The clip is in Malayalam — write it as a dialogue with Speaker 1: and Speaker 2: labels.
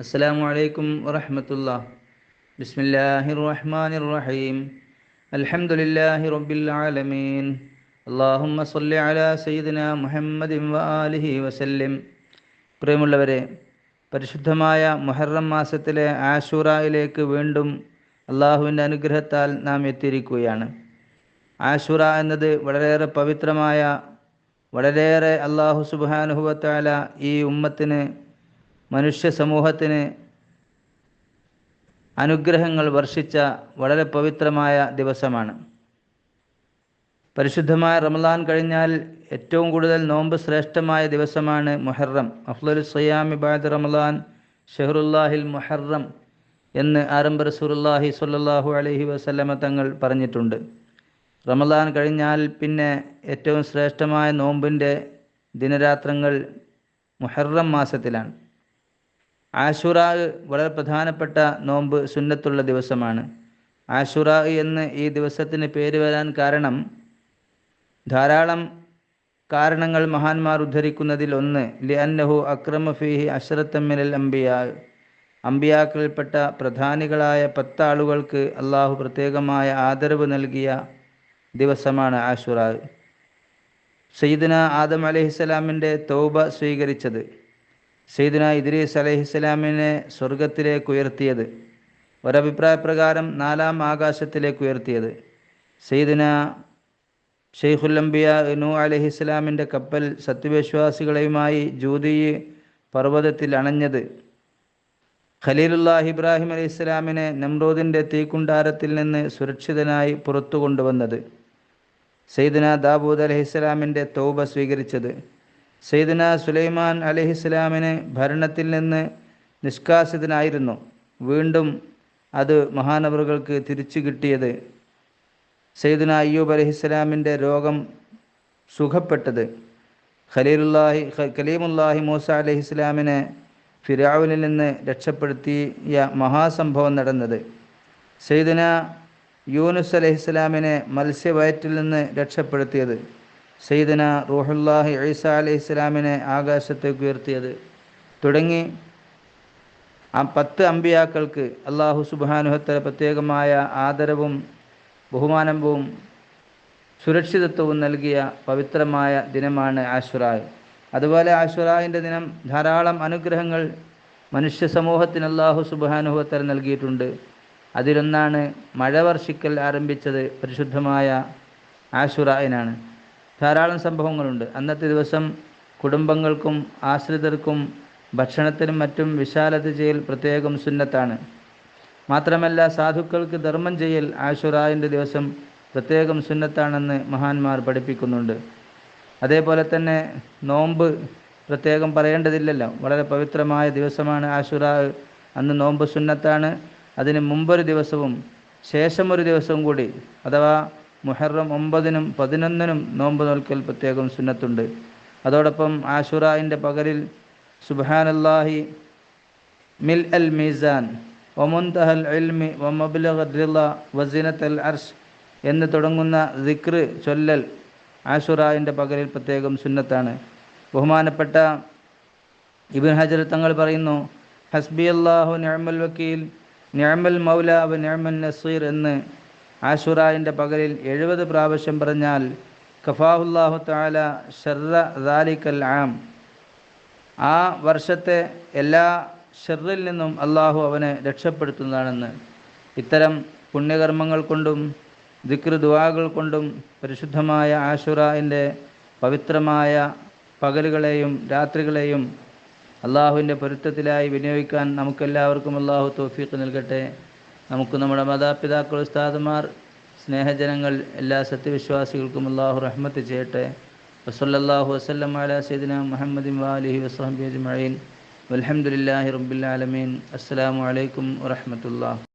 Speaker 1: അസ്സാം വലൈക്കും വറഹമത്തുള്ള. ബിസ്മില്ലാഹി റഹ്മാൻ റഹീം അലഹമുല്ലാഹി റബ്ബിൽ ആലമീൻ. അള്ളാഹുമ്മ സല്ലി അല സയ്യിദിന മുഹമ്മദിൻ വാലിഹി വസല്ലിം. പ്രിയമുള്ളവരെ പരിശുദ്ധമായ മുഹറം മാസത്തിലെ ആഷുറയിലേക്ക് വീണ്ടും അള്ളാഹുവിന്റെ അനുഗ്രഹത്താൽ നാം എത്തിയിരിക്കുകയാണ്. ആഷുറ എന്നത് വളരെയേറെ പവിത്രമായ വളരെയേറെ അള്ളാഹു സുബാനുഭവത്താല ഈ ഉമ്മത്തിന് മനുഷ്യ സമൂഹത്തിന് അനുഗ്രഹങ്ങൾ വർഷിച്ച വളരെ പവിത്രമായ ദിവസമാണ്. പരിശുദ്ധമായ റമദാൻ കഴിഞ്ഞാൽ ഏറ്റവും കൂടുതൽ നോമ്പ് ശ്രേഷ്ഠമായ ദിവസമാണ് മുഹറം. അഫ്ലുൽ സയ്യാമി ബാദ് റമദാൻ ഷെഹറുല്ലാഹിൽ മുഹറം എന്ന് ആരംഭ റസൂറുല്ലാഹി സ്വല്ലല്ലാഹു അലഹി വസല്ലമ തങ്ങൾ പറഞ്ഞിട്ടുണ്ട്. റമദാൻ കഴിഞ്ഞാൽ പിന്നെ ഏറ്റവും ശ്രേഷ്ഠമായ നോമ്പിന്റെ ദിനരാത്രങ്ങൾ മുഹറം മാസത്തിലാണ്. ആഷുറ വളരെ പ്രധാനപ്പെട്ട നോമ്പ് സുന്നത്തുള്ള ദിവസമാണ്. ആഷുറ എന്ന് ഈ ദിവസത്തിന് പേര് വരാൻ കാരണം ധാരാളം കാരണങ്ങൾ മഹാന്മാർ ഉദ്ധരിക്കുന്നതിൽ ഒന്ന് ലി അന്നഹു അക്രമ ഫീഹി അശ്രത്തമ്മിനൽ അംബിയ. അമ്പിയാക്കളിൽപ്പെട്ട പ്രധാനികളായ പത്താളുകൾക്ക് അള്ളാഹു പ്രത്യേകമായ ആദരവ് നൽകിയ ദിവസമാണ് ആഷുറ സയ്യിദന ആദം അലഹിസ്സലാമിന്റെ തൗബ സ്വീകരിച്ചത്. സെയ്ദിന ഇദ്രീസ് അലഹിസ്സലാമിനെ സ്വർഗത്തിലേക്ക് ഉയർത്തിയത്. ഒരഭിപ്രായ പ്രകാരം നാലാം ആകാശത്തിലേക്ക് ഉയർത്തിയത്. സെയ്ദിന ഷെയ്ഖുല്ലംബിയ നൂ അലഹിസ്സലാമിന്റെ കപ്പൽ സത്യവിശ്വാസികളെയുമായി ജൂതി പർവതത്തിൽ അണഞ്ഞത്. ഖലീലുല്ലാഹ് ഇബ്രാഹിം അലൈഹി ഇസ്ലാമിനെ നമ്രൂദിന്റെ തീക്കുണ്ടാരത്തിൽ നിന്ന് സുരക്ഷിതനായി പുറത്തു കൊണ്ടുവന്നത് സെയ്ദിന ദാബൂദ് അലഹിസ്സലാമിന്റെ തൗബ സ്വീകരിച്ചത്. സെയ്ദിന സുലൈമാൻ അലഹിസ്ലാമിന് ഭരണത്തിൽ നിന്ന് നിഷ്കാസിതനായിരുന്നു. വീണ്ടും അത് മഹാനവറുകൾക്ക് തിരിച്ചു കിട്ടിയത്. സെയ്ദന അയ്യൂബ് അലഹിസ്ലാമിന്റെ രോഗം സുഖപ്പെട്ടത്. ഖലീലുല്ലാഹി കലീമുല്ലാഹി മൂസ അലഹിസ്ലാമിനെ ഫിരാവിനിൽ നിന്ന് രക്ഷപ്പെടുത്തിയ മഹാസംഭവം നടന്നത്. സെയ്ദന യൂനുസ് അലഹിസ്ലാമിനെ മത്സ്യവയറ്റിൽ നിന്ന് രക്ഷപ്പെടുത്തിയത്. സയ്യിദന റൂഹുല്ലാഹി ഈസ അലൈഹി ഇസ്ലാമിനെ ആകാശത്തേക്ക് ഉയർത്തിയത്. തുടങ്ങി ആ പത്ത് അമ്പിയാക്കൾക്ക് അള്ളാഹു സുബാനുഹത്തര പ്രത്യേകമായ ആദരവും ബഹുമാനവും സുരക്ഷിതത്വവും നൽകിയ പവിത്രമായ ദിനമാണ് ആശുറായ് അതുപോലെ ആശുറായിന്റെ ദിനം ധാരാളം അനുഗ്രഹങ്ങൾ മനുഷ്യ സമൂഹത്തിന് അള്ളാഹു സുബാനുഹത്തര നൽകിയിട്ടുണ്ട്. അതിലൊന്നാണ് മഴ വർഷിക്കൽ ആരംഭിച്ചത് പരിശുദ്ധമായ ആഷുറായിനാണ് ധാരാളം സംഭവങ്ങളുണ്ട്. അന്നത്തെ ദിവസം കുടുംബങ്ങൾക്കും ആശ്രിതർക്കും ഭക്ഷണത്തിനും മറ്റും വിശാലത ചെയ്യൽ പ്രത്യേകം സുന്നത്താണ്. മാത്രമല്ല സാധുക്കൾക്ക് ധർമ്മം ചെയ്യൽ ആശുറായന്റെ ദിവസം പ്രത്യേകം സുന്നത്താണെന്ന് മഹാന്മാർ പഠിപ്പിക്കുന്നുണ്ട്. അതേപോലെ തന്നെ നോമ്പ് പ്രത്യേകം പറയേണ്ടതില്ലല്ലോ. വളരെ പവിത്രമായ ദിവസമാണ് ആഷുറാ അന്ന് നോമ്പ് സുന്നത്താണ്. അതിന് മുമ്പൊരു ദിവസവും ശേഷം ഒരു ദിവസവും കൂടി അഥവാ മുഹറം ഒമ്പതിനും പതിനൊന്നിനും നോമ്പ് നോൽക്കൽ പ്രത്യേകം സുന്നത്തുണ്ട്. അതോടൊപ്പം ആഷുറായിന്റെ പകലിൽ സുബാനല്ലാഹി മിൽ അൽ മീസാൻ ഒമുന്തഹൽ ഇൽമി വമബുലഹദ്ല വസീനത്ത് അൽ അർഷ് എന്ന് തുടങ്ങുന്ന ദിക്റ് ചൊല്ലൽ ആഷുറായിന്റെ പകലിൽ പ്രത്യേകം സുന്നത്താണ്. ബഹുമാനപ്പെട്ട ഇബിൻ ഹജർ തങ്ങൾ പറയുന്നു ഹസ്ബി അള്ളാഹു നിഅമൽ വക്കീൽ നിഅമൽ മൗല വ നസീർ എന്ന് ആഷുറായിന്റെ പകലിൽ എഴുപത് പ്രാവശ്യം പറഞ്ഞാൽ കഫാഹുല്ലാഹു താല ദാലിക്കൽ ആം. ആ വർഷത്തെ എല്ലാ ഷെറിൽ നിന്നും അള്ളാഹു അവനെ രക്ഷപ്പെടുത്തുന്നതാണെന്ന്. ഇത്തരം പുണ്യകർമ്മങ്ങൾ കൊണ്ടും ദിക്ർ കൊണ്ടും പരിശുദ്ധമായ ആഷുറായിന്റെ പവിത്രമായ പകലുകളെയും രാത്രികളെയും അള്ളാഹുവിന്റെ പൊരുത്തത്തിലായി വിനിയോഗിക്കാൻ നമുക്കെല്ലാവർക്കും അള്ളാഹു തോഫീക്ക് നൽകട്ടെ. നമുക്ക് നമ്മുടെ മാതാപിതാക്കൾ ഉസ്താദുമാർ സ്നേഹജനങ്ങൾ എല്ലാ സത്യവിശ്വാസികൾക്കും അള്ളാഹു റഹ്മത്ത് ചെയ്യട്ടെ. വസല്ലാഹു വസ്ലം അല സൈദിന മുഹമ്മദ് വാലിഹി വസ്ലം അജ്മീൻ വലഹമുല്ലാഹി റബ്ബുലാലമീൻ അസ്സാം വലൈക്കും വാഹമത്തല്ലാ